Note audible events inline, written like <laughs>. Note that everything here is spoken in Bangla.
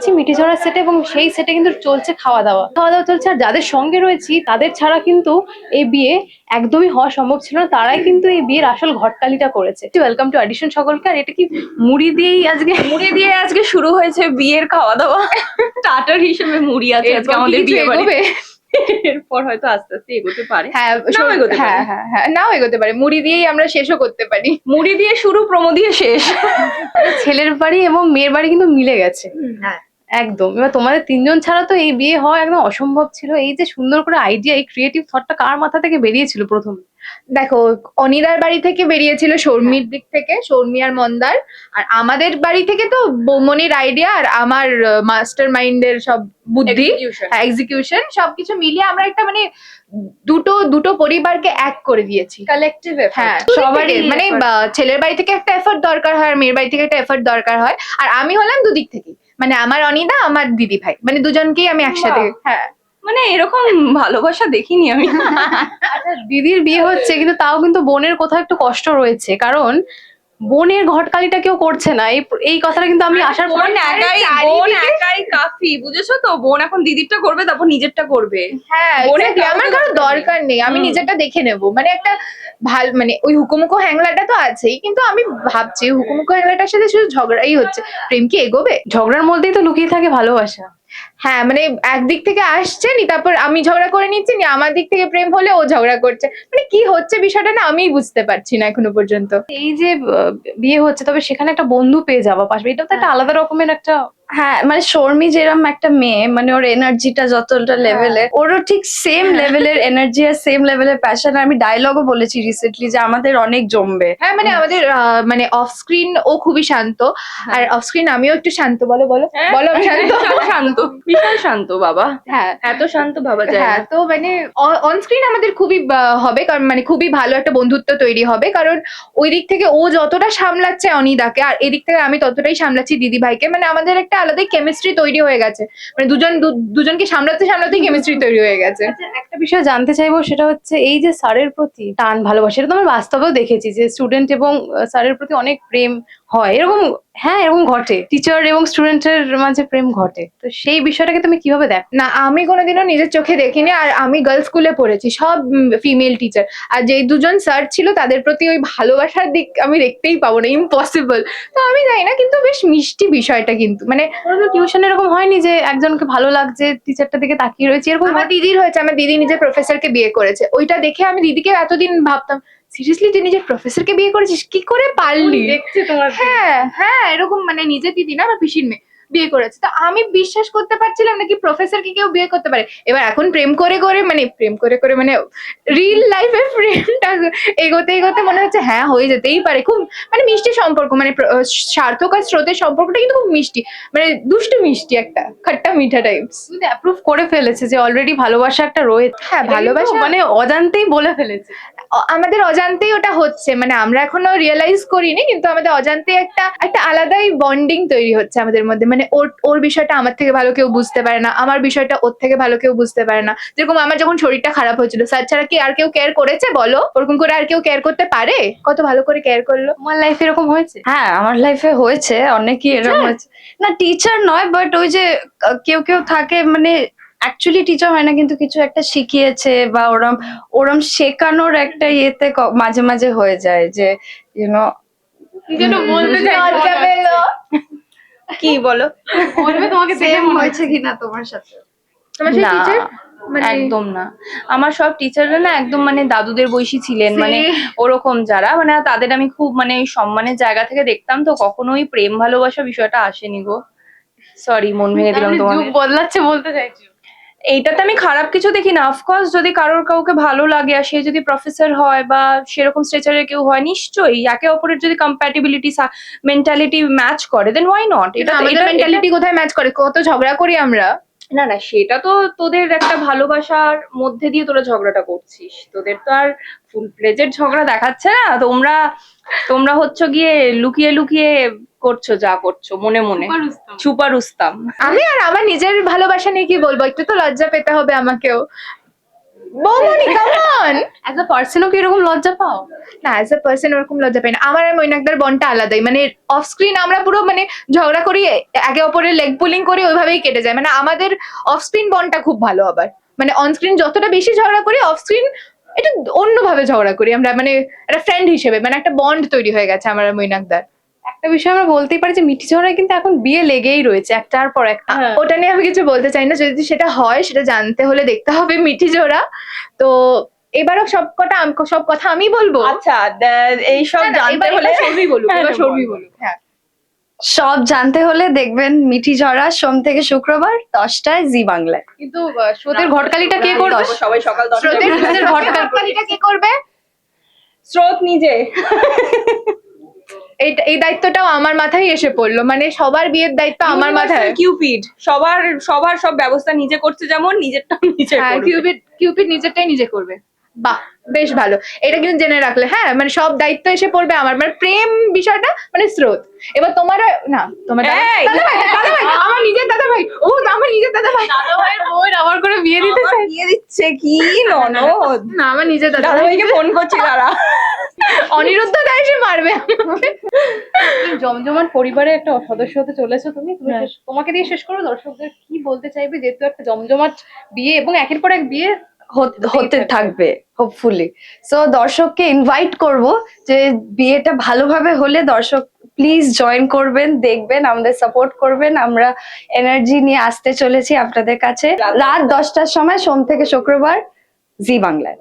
রয়েছি মিঠিঝরা সেটে এবং সেই সেটে কিন্তু চলছে খাওয়া দাওয়া খাওয়া দাওয়া চলছে আর যাদের সঙ্গে রয়েছি তাদের ছাড়া কিন্তু এই বিয়ে একদমই হওয়া সম্ভব ছিল না। তারাই কিন্তু এই বিয়ের আসল ঘটকালিটা করেছে। ওয়েলকাম টু অডিশন সকলকে। আর এটা কি মুড়ি দিয়েই আজকে? মুড়ি দিয়ে আজকে শুরু হয়েছে বিয়ের খাওয়া দাওয়া টাটার হিসেবে মুড়ি আছে আজকে আমাদের বিয়ে বাড়ি এরপর হয়তো আস্তে আস্তে এগোতে পারে। হ্যাঁ। হ্যাঁ হ্যাঁ হ্যাঁ নাও এগোতে পারে। মুড়ি দিয়েই আমরা শেষও করতে পারি। মুড়ি দিয়ে শুরু প্রমো দিয়ে শেষ। ছেলের বাড়ি এবং মেয়ের বাড়ি কিন্তু মিলে গেছে। একদম। এবার তোমাদের তিনজন ছাড়া তো এই বিয়ে হওয়া একদম অসম্ভব ছিল। এই যে সুন্দর করে আইডিয়া এই ক্রিয়েটিভ থটটা কার মাথা থেকে বেরিয়েছিল প্রথম? দেখো অনিদার বাড়ি থেকে বেরিয়েছিল শর্মির দিক থেকে শর্মি আর মন্দার। আর আমাদের বাড়ি থেকে তো বৌমনির আইডিয়া আর আমার মাস্টার মাইন্ডের সব বুদ্ধি এক্সিকিউশন সবকিছু মিলিয়ে আমরা একটা মানে দুটো দুটো পরিবারকে এক করে দিয়েছি। কালেকটিভ হ্যাঁ সবারই মানে ছেলের বাড়ি থেকে একটা এফর্ট দরকার হয় আর মেয়ের বাড়ি থেকে একটা এফর্ট দরকার হয়। আর আমি হলাম দুদিক থেকে মানে আমার অনিদা আমার দিদি ভাই। মানে দুজনকেই আমি একসাথে হ্যাঁ। মানে এরকম ভালোবাসা দেখিনি আমি। <laughs> আচ্ছা দিদির বিয়ে হচ্ছে কিন্তু তাও কিন্তু বোনের কোথাও একটু কষ্ট রয়েছে। কারণ বোনের ঘটকালিটা কেউ করছে না। এই এই কথাটা কিন্তু আমি আসার পর বোন একাই বোন একাই কাফি বুঝেছ তো? বোন এখন দিদিরটা করবে তারপর নিজেরটা করবে। হ্যাঁ আমার কারও দরকার দরকার নেই আমি নিজেরটা দেখে নেব। মানে একটা ভালো মানে ওই হুকুমুকো হ্যাংলাটা তো আছেই কিন্তু আমি ভাবছি হুকুমুকো হ্যাংলাটার সাথে শুধু ঝগড়াই হচ্ছে। প্রেম কি এগোবে? ঝগড়ার মধ্যেই তো লুকিয়ে থাকে ভালোবাসা। হ্যাঁ মানে একদিক থেকে আসছে নি তারপর আমি ঝগড়া করে নিচ্ছি নি আমার দিক থেকে প্রেম হলে ও ঝগড়া করছে। মানে কি হচ্ছে বিষয়টা না আমি বুঝতে পারছি না এখনও পর্যন্ত। এই যে বিয়ে হচ্ছে তবে সেখানে একটা বন্ধু পেয়ে যাওয়া পাশে এটা তো একটা আলাদা রকমের একটা হ্যাঁ মানে শর্মি যেরকম একটা মেয়ে মানে ওর এনার্জিটা যতটা লেভেলে ওরও ঠিক সেম লেভেলের এনার্জি আর সেম লেভেলের প্যাশন আমি ডায়লগও বলেছি রিসেন্টলি যে আমাদের অনেক জমবে। হ্যাঁ মানে আমাদের আহ, মানে অফ স্ক্রিন ও খুবই শান্ত। আর অফ স্ক্রিন আমিও একটু শান্ত বলো বলো। হ্যাঁ। বলো <laughs> শান্ত। শান্ত বিশাল শান্ত বাবা। হ্যাঁ। এত শান্ত ভাবা যায় হ্যাঁ তো মানে অন স্ক্রিন আমাদের খুবই হবে। কারণ মানে খুবই ভালো একটা বন্ধুত্ব তৈরি হবে। কারণ ওই দিক থেকে ও যতটা সামলাচ্ছে অনিদাকে আর এদিক থেকে আমি ততটাই সামলাচ্ছি দিদি ভাইকে মানে আমাদের একটা আলাদাই কেমিস্ট্রি তৈরি হয়ে গেছে। মানে দুজন দুজনকে সামলাতে সামলাতেই কেমিস্ট্রি তৈরি হয়ে গেছে। আচ্ছা, একটা বিষয় জানতে চাইব সেটা হচ্ছে এই যে স্যারের প্রতি টান ভালোবাসা এটা তো আমরা বাস্তবেও দেখেছি যে স্টুডেন্ট এবং স্যারের প্রতি অনেক প্রেম হয়। এরকম হ্যাঁ এরকম ঘটে। টিচার এবং স্টুডেন্টের মাঝে প্রেম ঘটে। তো সেই বিষয়টাকে তুমি কীভাবে দেখো না আমি কোনোদিনও নিজের চোখে দেখিনি আর আমি গার্লস স্কুলে পড়েছি। সব ফিমেল টিচার আর যে দুজন স্যার ছিল তাদের প্রতি ওই ভালোবাসার দিক আমি দেখতেই পাবো না। ইম্পসিবল তো আমি জানি না কিন্তু বেশ মিষ্টি বিষয়টা কিন্তু। মানে টিউশন এরকম হয়নি যে একজনকে ভালো লাগছে টিচারটা দিকে তাকিয়ে রয়েছে? এরকম আমার দিদির হয়েছে। আমার দিদি নিজের প্রফেসরকে বিয়ে করেছে। ওইটা দেখে আমি দিদিকে এতদিন ভাবতাম সিরিয়াসলি তুই নিজের প্রফেসরকে বিয়ে করেছিস? কি করে পারলি? দেখছি তোমার হ্যাঁ হ্যাঁ এরকম মানে নিজের দিদি না আমার পিসির মেয়ে? বিয়ে করেছে। তো আমি বিশ্বাস করতে পারছিলাম না কি প্রফেসরকে কেউ বিয়ে করতে পারে। এবার এখন প্রেম করে করে মানে প্রেম করে করে মানে রিল লাইফে প্রেমটা এগোতে এগোতে মনে হচ্ছে হ্যাঁ হয়ে যেতেই পারে। খুব মানে মিষ্টি সম্পর্ক মানে সার্থক আর স্রোতের সম্পর্কটা কিন্তু খুব মিষ্টি। মানে দুষ্টু মিষ্টি একটা খাট্টা মিঠা টাইপস অ্যাপ্রুভ করে ফেলেছে যে অলরেডি ভালোবাসা একটা রয়েছে। হ্যাঁ ভালোবাসা মানে অজান্তেই বলে ফেলেছে। আমাদের অজান্তেই ওটা হচ্ছে। মানে আমরা এখনও রিয়েলাইজ করিনি কিন্তু আমাদের অজান্তেই একটা একটা আলাদাই বন্ডিং তৈরি হচ্ছে আমাদের মধ্যে। মানে ওর ওর বিষয়টা আমার থেকে ভালো কেউ বুঝতে পারে না আমার বিষয়টা ওর থেকে ভালো কেউ বুঝতে পারে না। যেরকম আমার যখন শরীরটা খারাপ হয়েছিল স্যার ছাড়া কি আর কেউ কেয়ার করেছে বলো? ওরকম করে আর কেউ কেয়ার করতে পারে? কত ভালো করে কেয়ার করল? আমার লাইফে এরকম হয়েছে? হ্যাঁ আমার লাইফে হয়েছে অনেকই এরকম হয়েছে। না টিচার নয় বাট ওই যে কেউ কেউ থাকে মানে অ্যাকচুয়ালি টিচার হয় না কিন্তু কিছু একটা শিখিয়েছে বা ওরম ওরম শেখানোর একটা ইয়েতে মাঝে মাঝে হয়ে যায় যে ইউনো যেন বলতে। কি বলো? বলবে তোমাকে সেম হয়েছে কিনা তোমার সাথে? তোমার সেই টিচার মানে একদম না। আমার সব টিচাররা না একদম মানে দাদুদের বয়সী ছিলেন। মানে ওরকম যারা। মানে তাদের আমি খুব মানে সম্মানের জায়গা থেকে দেখতাম তো কখনোই প্রেম ভালোবাসা বিষয়টা আসেনি গো। সরি মন ভেঙে দিলাম তোমার বদলাচ্ছে বলতে চাইছো? এইটাতে আমি খারাপ কিছু দেখি না। অফকোর্স যদি কারোর কাউকে ভালো লাগে আর সে যদি প্রফেসর হয় বা সেরকম স্ট্রেচারের কেউ হয় নিশ্চয়ই একে অপরের যদি কম্প্যাটিবিলিটি মেন্টালিটি ম্যাচ করে দেন ওয়াই নট এটা এটা- মেন্টালিটি কোথায় ম্যাচ করে? কত ঝগড়া করি আমরা? না না সেটা তো তোদের একটা ভালোবাসার মধ্যে দিয়ে তোরা ঝগড়াটা করছিস। তোদের তো আর ফুল প্লেজের ঝগড়া দেখাচ্ছে না। তোমরা তোমরা হচ্ছে গিয়ে লুকিয়ে লুকিয়ে করছ যা করছ মনে মনে। ছুপা রুস্তাম আমি আর আমার নিজের ভালোবাসা নিয়ে কি বলব? একটু তো লজ্জা পেতে হবে আমাকেও। বৌমনি কামন অ্যাজ আ পার্সনও কি এরকম লজ্জা পাও? না অ্যাজ এ পার্সন ওরকম লজ্জা পাই না। আমার আর মৈনাকদার বনটা আলাদাই। মানে অফ স্ক্রিন আমরা পুরো মানে ঝগড়া করি একে অপরের লেগ পুলিং করি ওইভাবেই কেটে যায়। মানে আমাদের অফ স্ক্রিন বনটা খুব ভালো আবার। মানে অন স্ক্রিন যতটা বেশি ঝগড়া করি অফ স্ক্রিন এটা অন্যভাবে ঝগড়া করি আমরা। মানে একটা ফ্রেন্ড হিসেবে। মানে একটা বন্ড তৈরি হয়ে গেছে আমার মৈনাকদার। একটা বিষয় আমরা বলতেই পারি যে মিঠি ঝড়ায় কিন্তু এখন বিয়ে লেগেই রয়েছে একটার পর একটা। ওটা নিয়ে আমি কিছু বলতে চাই না যদি সেটা হয় সেটা জানতে হলে দেখতে হবে মিঠি জোড়া তো এবারও সব আম- সব কথা আমি বলব? আচ্ছা না, না, জানতে হলে সৌরভী বলুক, হ্যাঁ, এবার বল। সৌরভী বলুক, হ্যাঁ। সব জানতে হলে দেখবেন মিঠি ঝরা সোম থেকে শুক্রবার দশটায় জি বাংলায়। কিন্তু স্রোতের ঘটকালিটা কে করবে? সবাই সকাল স্রোতের ঘটকালিটা কে করবে? স্রোত নিজে। এই দায়িত্বটাও আমার মাথায় এসে পড়ল। মানে সবার বিয়ের দায়িত্ব আমার মাথায়। কিউপিড সবার সবার সব ব্যবস্থা নিজে করছে যেমন নিজেরটাও নিজে হ্যাঁ কিউপিড কিউপিড নিজেরটাই নিজে করবে। বাহ বেশ ভালো। এটা কিন্তু জেনে রাখলে। হ্যাঁ মানে সব দায়িত্ব এসে পড়বে আমার। মানে প্রেম বিষয়টা মানে স্রোত। এবার তোমার না তোমার দাদা- ভাই, দাদা ভাই, আমার নিজের দাদা ভাই। ও আমার নিজের দাদা ভাই। দাদা ভাইয়ের বোন আবার করে বিয়ে দিতে আমার চাই বিয়ে দিচ্ছে কি ননদ। না আমার নিজের দাদা ভাই। দাদাভাইকে ফোন করছি তারা অনিরুদ্ধ দা এসে মারবে আমাকে। জমজমাট পরিবারে একটা সদস্য হতে চলেছো তুমি। তুমি হ্যাঁ। তোমাকে দিয়ে শেষ করো দর্শকদের কি বলতে চাইবে? যেহেতু একটা জমজমাট বিয়ে এবং একের পর এক বিয়ে হতে থাকবে। হোপফুলি সো দর্শককে ইনভাইট করব যে বিয়েটা ভালোভাবে হলে দর্শক প্লিজ জয়েন করবেন দেখবেন আমাদের সাপোর্ট করবেন। আমরা এনার্জি নিয়ে আসতে চলেছি আপনাদের কাছে। রাত দশটার সময় সোম থেকে শুক্রবার জি বাংলায়।